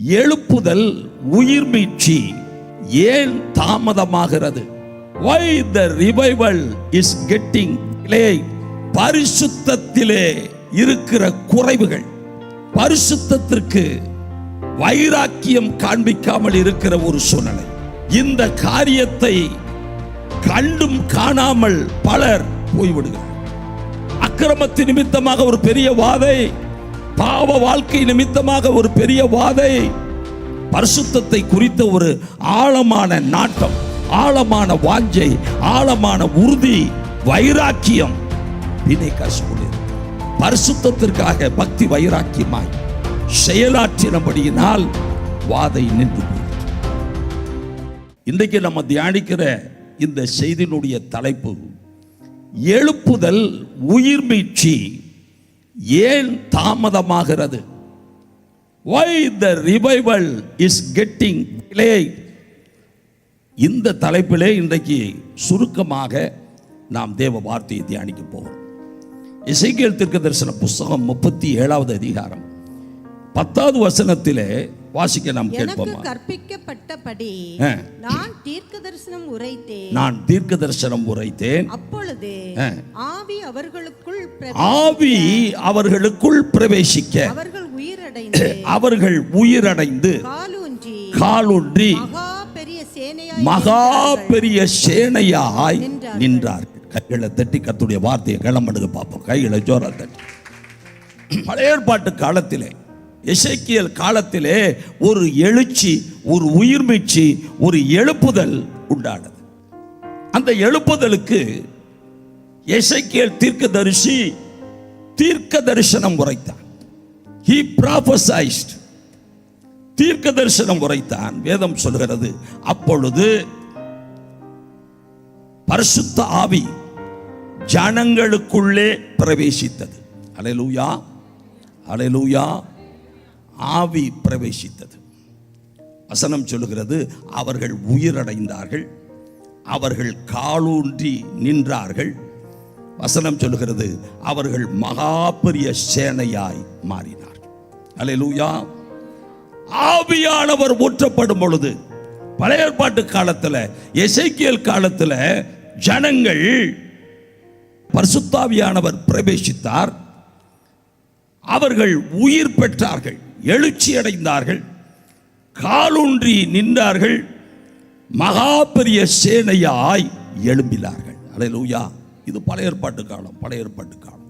எழுப்புதல் உயிர் மீட்சி ஏன் தாமதமாகிறது? Why the revival is getting delayed? பரிசுத்தத்திலே இருக்கிற குறைவுகள். பரிசுத்தத்திற்கு வைராக்கியம் காண்பிக்காமல் இருக்கிற ஒரு சூழ்நிலை. இந்த காரியத்தை கண்டும் காணாமல் பலர் போய்விடுகிறார் அக்கிரமத்தின் நிமித்தமாக ஒரு பெரிய வாதை பாவ வாழ்க்கை நிமித்தமாக ஒரு பெரிய வாதை பரிசுத்தத்தை குறித்த ஒரு ஆழமான நாட்டம் ஆழமான வாஞ்சை ஆழமான உறுதி வைராக்கியம். வினைகாசு பரிசுத்தத்திற்காக பக்தி வைராக்கியமாய் செயலாற்றினபடியினால் வாதை நின்று இன்றைக்கு நம்ம தியானிக்கிற இந்த செய்தியினுடைய தலைப்பு எழுப்புதல் உயிர் மீட்சி. ஏன் தாமதமாகிறது? Why the revival is getting delayed? இந்த தலைப்பிலே இன்றைக்கு சுருக்கமாக நாம் தேவ வார்த்தையை தியானிக்க போகிறோம். இசைக்கேல் தீர்க்க தரிசன புஸ்தகம் முப்பத்தி ஏழாவது அதிகாரம் பத்தாவது வசனத்திலே வாசிக்க நாம் கேட்போமா? கற்பிக்கப்பட்டபடி. நான் தீர்க்க தரிசனம் உரைத்தேன். நான் தீர்க்க தரிசனம் உரைத்தேன். அப்பொழுது. ஆவி அவர்களுக்குள் ஆவி அவர்களுக்குள் பிரவேசிக்க. அவர்கள் உயிரடைந்து அவர்கள் உயிரடைந்து காலூன்றி காலொன்றி மகா பெரிய சேனையாய் மகா நின்றார்கள். கைகளை தட்டி கத்துடைய வார்த்தையை கிளம்படுங்க பார்ப்போம். கைகளை ஜோரா தட்டி. பழைய ஏற்பாட்டு காலத்திலே எசைக்கியல் காலத்திலே ஒரு எழுச்சி ஒரு உயிர்மீச்சி ஒரு எழுப்புதல் உண்டானது. அந்த எழுப்புதலுக்கு இசைக்கியல் தீர்க்க தரிசி தீர்க்க தரிசனம் உரைத்தான் தீர்க்க தரிசனம் உரைத்தான். வேதம் சொல்கிறது அப்பொழுது பரிசுத்த ஆவி ஜனங்களுக்குள்ளே பிரவேசித்தது. அலையலூயா அலையலூயா ஆவி பிரவேசித்தது. வசனம் சொல்லுகிறது அவர்கள் உயிரடைந்தார்கள் அவர்கள் காலூன்றி நின்றார்கள். வசனம் சொல்லுகிறது அவர்கள் மகா பெரிய சேனையாய் மாறினார்கள். அலையலூயா ஆவியானவர் ஊற்றப்படும் பொழுது பழைய ஏற்பாட்டு காலத்தில் எசைக்கியல் காலத்தில் ஜனங்கள் பரிசுத்தாவியானவர் பிரவேசித்தார். அவர்கள் உயிர் பெற்றார்கள். எழுச்சி அடைந்தார்கள் காலூன்றி நின்றார்கள். மகா பெரிய சேனையாய் எழும்பினார்கள். அலையலூயா. இது பழைய ஏற்பாட்டு காலம் பழைய ஏற்பாட்டு காலம்.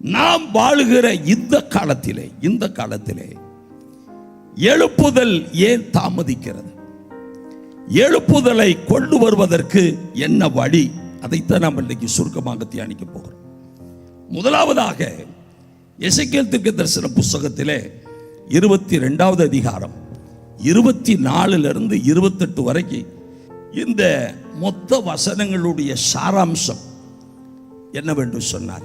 நாம் வாழுகிற இந்த காலத்திலே இந்த காலத்திலே எழுப்புதல் ஏன் தாமதிக்கிறது? எழுப்புதலை கொண்டு வருவதற்கு என்ன வழி? அதைத்தான் நாம் இன்றைக்கு சுருக்கமாக தியானிக்க போகிறோம். முதலாவதாக எசைக்கேல் தீர்க்க தரிசன புஸ்தகத்திலே இருபத்தி ரெண்டாவது அதிகாரம். இருபத்தி நாலுல இருந்து இருபத்தெட்டு வரைக்கும் இந்த மொத்த வசனங்களுடைய சாராம்சம் என்னவென்று சொன்னார்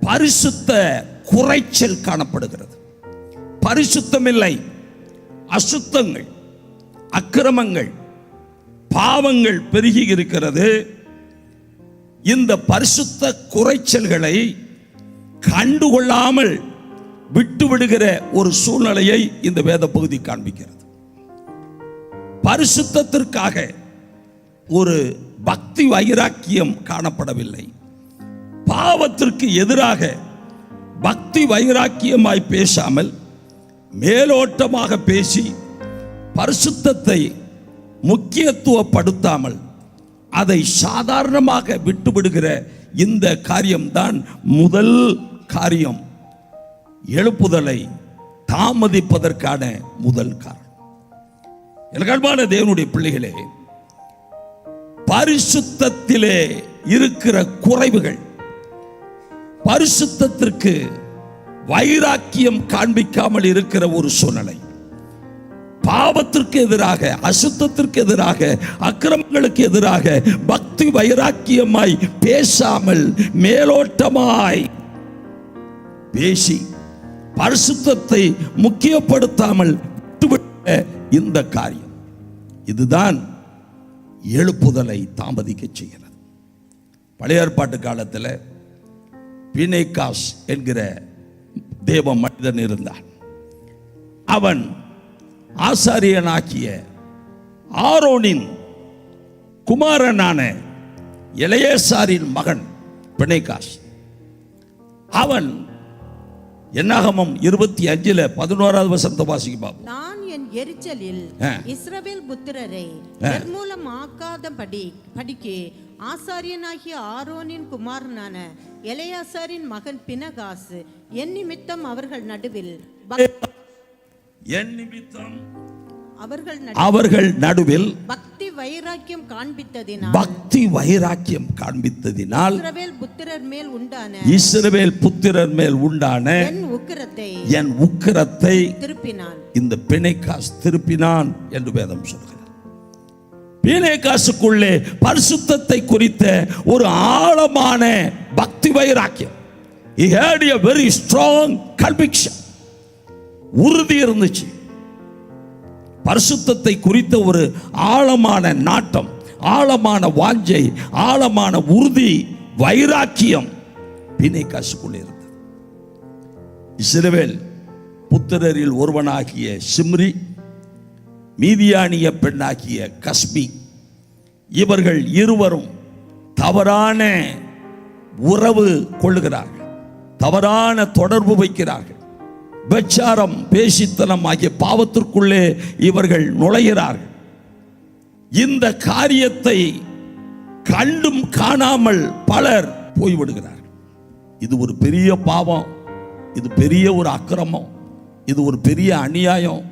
பரிசுத்த குறைச்சல் காணப்படுகிறது. பரிசுத்தமில்லை அசுத்தங்கள் அக்கிரமங்கள் பாவங்கள் பெருகி இருக்கிறது. இந்த பரிசுத்த குறைச்சல்களை கண்டுகொள்ளாமல் விட்டு விடுகிற ஒரு சூழ்நிலையை இந்த வேத பகுதி காண்பிக்கிறது. பரிசுத்தத்திற்காக ஒரு பக்தி வைராக்கியம் காணப்படவில்லை. பாவத்திற்கு எதிராக பக்தி வைராக்கியமாய் பேசாமல் மேலோட்டமாக பேசி பரிசுத்தத்தை முக்கியத்துவப்படுத்தாமல் அதை சாதாரணமாக விட்டுவிடுகிற இந்த காரியம்தான் முதல் காரியம். எழுப்புதலை தாமதிப்பதற்கான முதல் காரணம். எனக்கு தேவனுடைய பிள்ளைகளே பரிசுத்தத்திலே இருக்கிற குறைவுகள் பரிசுத்தத்திற்கு வைராக்கியம் காண்பிக்காமல் இருக்கிற ஒரு சூழ்நிலை பாவத்திற்கு எதிராக அசுத்தத்திற்கு எதிராக அக்கிரமங்களுக்கு எதிராக பக்தி வைராக்கியமாய் பேசாமல் மேலோட்டமாய் பேசி பரிசுத்தத்தை முக்கியப்படுத்தாமல் விட்டுவிட்ட இந்த காரியம். இதுதான் எழுப்புதலை தாமதிக்க செய்கிறது. பழைய ஏற்பாட்டு காலத்தில் பினைகாஸ் என்கிற தேவ மனிதன் இருந்தான். அவன் ஆசாரியனாக்கிய ஆரோனின் குமாரனான இளையசாரின் மகன் பிணைகாஸ் அவன் என்னாகமம் இருபத்தி அஞ்சுல பதினோராவது வசனத்தை வாசிக்கு பாப்போம் நான் என் எரிச்சலில். இஸ்ரவேல் புத்திரரை நிர்மூலம் ஆக்காதபடி படிக்கு ஆசாரியனாகிய ஆரோனின் குமாரனான எலையாசாரின் மகன் பினகாசு என் நிமித்தம் அவர்கள் நடுவில் என் நிமித்தம் அவர்கள் அவர்கள் நடுவில் பக்தி வைராக்கியம் காண்பித்ததினால். பக்தி வைராக்கியம் காண்பித்ததினால் இஸ்ரவேல் புத்திரர் மேல் உண்டான இஸ்ரவேல் புத்திரர் மேல் உண்டான என் உக்கிரத்தை என் உக்கிரத்தை திருப்பினான். இந்த பிணைக்காஸ் திருப்பினான் என்று வேதம் சொல்கிறார். பிணைக்காசுக்குள்ளே பரிசுத்தத்தை குறித்த ஒரு ஆழமான பக்தி வைராக்கியம். Had a very strong conviction. உறுதி இருந்துச்சு. பரிசுத்தத்தை குறித்த ஒரு ஆழமான நாட்டம் ஆழமான வாஞ்சை ஆழமான உறுதி வைராக்கியம் பிணைக்காசுக்குள்ளே இருந்தது. இஸ்ரவேல் புத்திரரில் ஒருவனாகிய சிம்ரி மீதியானிய பெண்ணாகிய கஸ்மி இவர்கள் இருவரும் தவறான உறவு கொள்ளுகிறார்கள் தவறான தொடர்பு வைக்கிறார்கள். பெச்சாரம் பேசித்தனம் ஆகிய பாவத்திற்குள்ளே இவர்கள் நுழைகிறார்கள். இந்த காரியத்தை கண்டும் காணாமல் பலர் போய்விடுகிறார்கள். இது ஒரு பெரிய பாவம் இது பெரிய ஒரு அக்கிரமம் இது ஒரு பெரிய அநியாயம்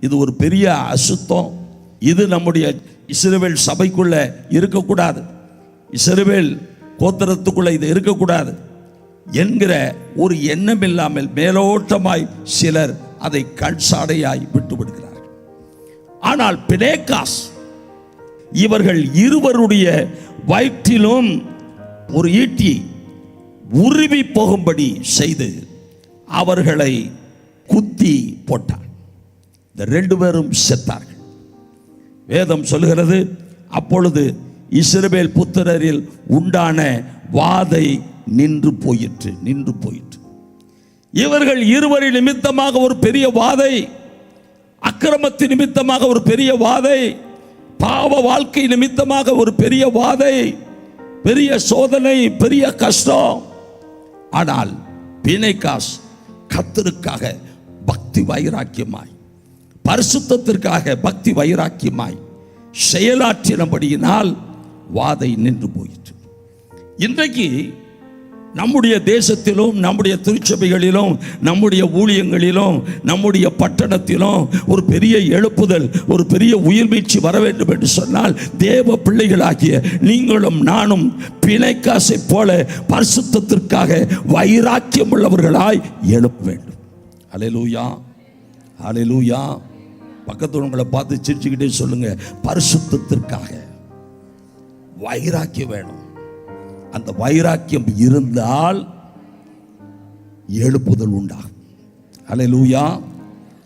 இது ஒரு பெரிய அசுத்தம். இது நம்முடைய இசிறுவேல் சபைக்குள்ள இருக்கக்கூடாது. இசிறுவேல் கோத்திரத்துக்குள்ள இது இருக்கக்கூடாது. என்கிற ஒரு எண்ணம் இல்லாமல் மேலோட்டமாய் சிலர் அதை கண்சாடையாய் விட்டு விடுகிறார் ஆனால் பினேகாஸ் இவர்கள் இருவருடைய வயிற்றிலும் ஒரு ஈட்டி உருவி போகும்படி செய்து அவர்களை குத்தி போட்டார் இந்த ரெண்டு பேரும் செத்தார்கள். வேதம் சொல்கிறது அப்பொழுது இஸ்ரவேல் புத்திரரில் உண்டான வாதை நின்று போயிற்று நின்று போயிற்று. இவர்கள் இருவரின் நிமித்தமாக ஒரு பெரிய வாதை அக்கிரமத்தின் நிமித்தமாக ஒரு பெரிய வாதை பாவ வாழ்க்கை நிமித்தமாக ஒரு பெரிய வாதை பெரிய சோதனை பெரிய கஷ்டம். ஆனால் பிணைகாஸ் கத்தருக்காக பக்தி வைராக்கியமாய் பரிசுத்தத்திற்காக பக்தி வைராக்கியமாய் செயலாற்றினபடியினால் வாதை நின்று போயிற்று. இன்றைக்கு நம்முடைய தேசத்திலும் நம்முடைய திருச்சபைகளிலும் நம்முடைய ஊழியங்களிலும் நம்முடைய பட்டணத்திலும் ஒரு பெரிய எழுப்புதல் ஒரு பெரிய உயிர்மீழ்ச்சி வர வேண்டும் என்று சொன்னால் தேவ பிள்ளைகளாகிய நீங்களும் நானும் பிணைக்காசை போல பரிசுத்தத்திற்காக வைராக்கியம் உள்ளவர்களாய் எழுப்ப வேண்டும். அலையலூயா அலையலூயா பக்கத்து உங்களை பார்த்து சிரிச்சுக்கிட்டே சொல்லுங்க பரிசுத்தத்திற்காக. வைராக்கியம் வேணும். அந்த வைராக்கியம் இருந்தால் எழுப்புதல் உண்டாகும். லூயா